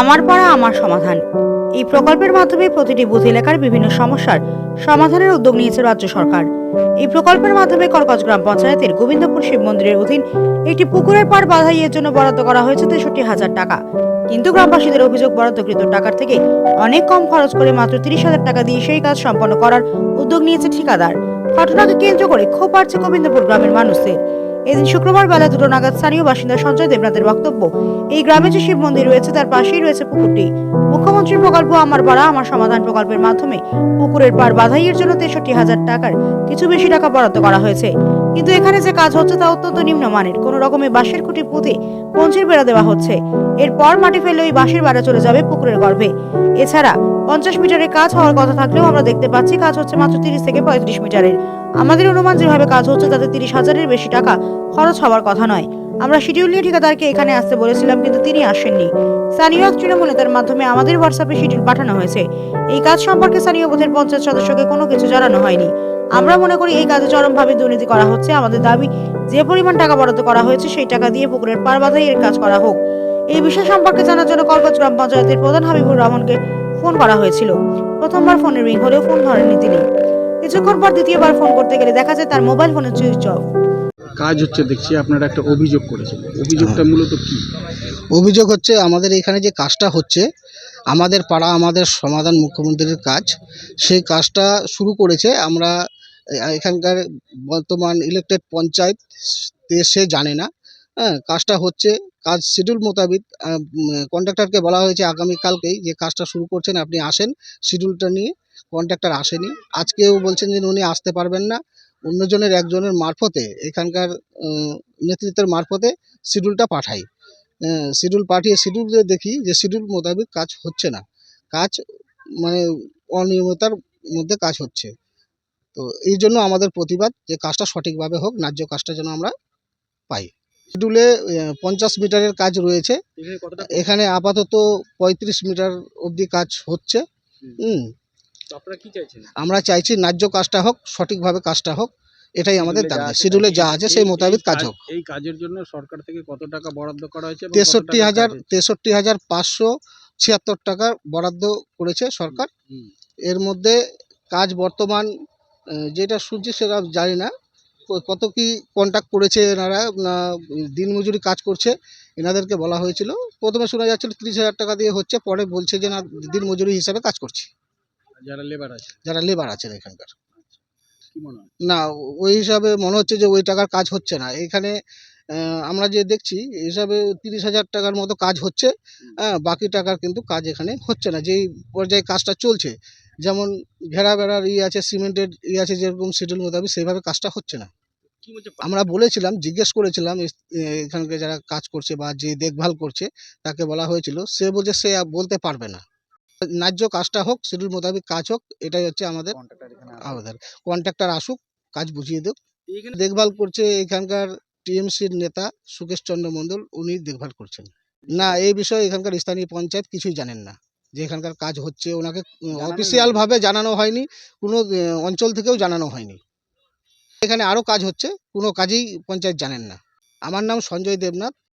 আমার পাড়া, আমার সমাধান। এই প্রকল্পের মাধ্যমে প্রতিটি বুথ এলাকার বিভিন্ন সমস্যার সমাধানের উদ্যোগ নিয়েছে রাজ্য সরকার। এই প্রকল্পের মাধ্যমে কলকাজ গ্রাম পঞ্চায়েতের গোবিন্দপুর শিব মন্দিরের অধীন একটি পুকুরের পাড় বাধাইয়ের জন্য বরাদ্দ করা হয়েছে তেষট্টি হাজার টাকা। কিন্তু গ্রামবাসীদের অভিযোগ, বরাদ্দকৃত টাকার থেকে অনেক কম খরচ করে মাত্র তিরিশ হাজার টাকা দিয়ে সেই কাজ সম্পন্ন করার উদ্যোগ নিয়েছে ঠিকাদার। ঘটনাকে কেন্দ্র করে ক্ষোভ বাড়ছে গোবিন্দপুর গ্রামের মানুষদের। এদিন শুক্রবার বেলা দুটো নাগাদ স্থানীয় বাসিন্দা সঞ্জয় দেবনাথের বক্তব্য। এই গ্রামে যে শিব মন্দির রয়েছে, তার পাশেই রয়েছে পুকুরটি। মুখ্যমন্ত্রীর প্রকল্প আমার পাড়া আমার সমাধান প্রকল্পের মাধ্যমে পুকুরের পার বাধাইয়ের জন্য তেষট্টি হাজার টাকার কিছু বেশি টাকা বরাদ্দ করা হয়েছে। কিন্তু এখানে যে কাজ হচ্ছে, তা অত্যন্ত নিম্নমানের কোনো রকমে বাঁশের খুঁটি পুঁতে পঞ্চির বেড়া দেওয়া হচ্ছে। এরপর মাটি ফেলে ওই বাঁশের বেড়া চলে যাবে পুকুরের গর্ভে। এছাড়া পঞ্চাশ মিটারের কাজ হওয়ার কথা থাকলেও আমরা দেখতে পাচ্ছি, কাজ হচ্ছে মাত্র তিরিশ থেকে পঁয়ত্রিশ মিটারের। আমাদের অনুমান যেভাবে কাজ হচ্ছে, তাতে তিরিশ হাজারের বেশি টাকা খরচ হওয়ার কথা নয়। আমরা শিডিউল নিয়ে ঠিকাদারকে এখানে আসতে বলেছিলাম, কিন্তু তিনি আসেননি। স্থানীয় এক তৃণমূল নেতার মাধ্যমে আমাদের হোয়াটসঅ্যাপে শিডিউল পাঠানো হয়েছে। এই কাজ সম্পর্কে স্থানীয় বুথের পঞ্চায়েত সদস্যকে কোনো কিছু জানানো হয়নি। আমরা মনে করি এই কাজে চরমভাবে দুর্নীতি করা হচ্ছে। আমাদের দাবি, যে পরিমাণ টাকা বরাদ্দ করা হয়েছে, সেই টাকা দিয়ে পুকুরের পার বাধাই এর কাজ করা হোক। এই বিষয় সম্পর্কে জানার জন্য কলকাতা গ্রাম পঞ্চায়েতের প্রধান হাবিবুর রহমানকে ফোন করা হয়েছিল। প্রথমবার ফোনের রিং হলেও ফোন ধরেননি তিনি। কিছুক্ষণ পর দ্বিতীয়বার ফোন করতে গেলে দেখা যায় তার মোবাইল ফোনের সুইচ অফ। কাজ হচ্ছে দেখছি আপনারা একটা অভিযোগ করেছেন। অভিযোগটা মূলত কি? অভিযোগ হচ্ছে আমাদের এখানে যে কাজটা হচ্ছে আমাদের পাড়া আমাদের সমাধান মুখ্যমন্ত্রীর কাজ সেই কাজটা শুরু করেছে আমরা এখানকার বর্তমান ইলেকটেড পঞ্চায়েত সে জানে না। হ্যাঁ কাজটা হচ্ছে কাজ শিডিউল মোতাবিক কন্ট্রাক্টরকে বলা হয়েছে আগামীকালকেই যে কাজটা শুরু করছেন আপনি আসেন শিডিউলটা নিয়ে কন্ট্রাক্টর আসেনি। আজকেও বলছেন যে উনি আসতে পারবেন না। অন্যজনের একজনের মারফতে এখানকার নেতৃত্বের মারফতে শিডিউলটা পাঠাই। শিডিউল পাঠিয়ে শিডিউলে দেখি যে শিডিউল মোতাবেক কাজ হচ্ছে না। কাজ মানে অনিয়মিতার মধ্যে কাজ হচ্ছে। তো এই জন্য আমাদের প্রতিবাদ যে কাজটা সঠিকভাবে হোক ন্যায্য কাজটা যেন আমরা পাই। শিডিউলে পঞ্চাশ মিটারের কাজ রয়েছে। এখানে আপাতত পঁয়ত্রিশ মিটার অবধি কাজ হচ্ছে। হুম। আমরা চাইছি ন্যায্য কাজটা হোক সঠিকভাবে কাজটা হোক এটাই আমাদের দাবি। শিডিউলে যা আছে সেই মোতাবেক কাজ হোক। এই কাজের জন্য সরকার থেকে কত টাকা বরাদ্দ করা হয়েছে তেষট্টি হাজার তেষট্টি হাজার পাঁচশো ছিয়াত্তর টাকা বরাদ্দ করেছে সরকার। এর মধ্যে কাজ বর্তমান যেটা শুনছি সেটা জানি না। কত কি কন্ট্যাক্ট করেছে এনারা না দিনমজুরি কাজ করছে এনাদেরকে বলা হয়েছিল। প্রথমে শোনা যাচ্ছিল তিরিশ হাজার টাকা দিয়ে হচ্ছে পরে বলছে যে না দিনমজুরি হিসাবে কাজ করছি। যারা লেবার আছে? যারা লেবার আছেন এখানকার। হয়? না ওই হিসাবে মনে হচ্ছে যে ওই টাকার কাজ হচ্ছে না। এখানে আমরা যে দেখছি এই হিসাবে তিরিশ হাজার টাকার মতো কাজ হচ্ছে হ্যাঁ বাকি টাকার কিন্তু কাজ এখানে হচ্ছে না। যেই পর্যায়ে কাজটা চলছে যেমন ঘেরা বেড়ার ই আছে সিমেন্টের ই আছে যেরকম শিডিউল মোতাবেক সেইভাবে কাজটা হচ্ছে না। আমরা বলেছিলাম জিজ্ঞেস করেছিলাম এস- এ, এখানকার যারা কাজ করছে বা যে দেখভাল করছে তাকে বলা হয়েছিল সে বলছে সে আর বলতে পারবে না। ন্যায্য কাজটা হোক শিডিউল মোতাবেক কাজ হোক এটাই হচ্ছে আমাদের আমাদের কন্ট্রাক্টর আসুক। কাজ বুঝিয়ে দেব দেখভাল করছে এখানকার টিএমসির নেতা সুকেশ চন্দ্র মণ্ডল উনি দেখভাল করছেন। না এই বিষয়ে এখানকার স্থানীয় পঞ্চায়েত কিছুই জানেন না। যে এখানকার কাজ হচ্ছে ওনাকে অফিসিয়াল ভাবে জানানো হয়নি কোনো অঞ্চল থেকেও জানানো হয়নি। এখানে আরও কাজ হচ্ছে কোনো কাজেই পঞ্চায়েত জানেন না। আমার নাম সঞ্জয় দেবনাথ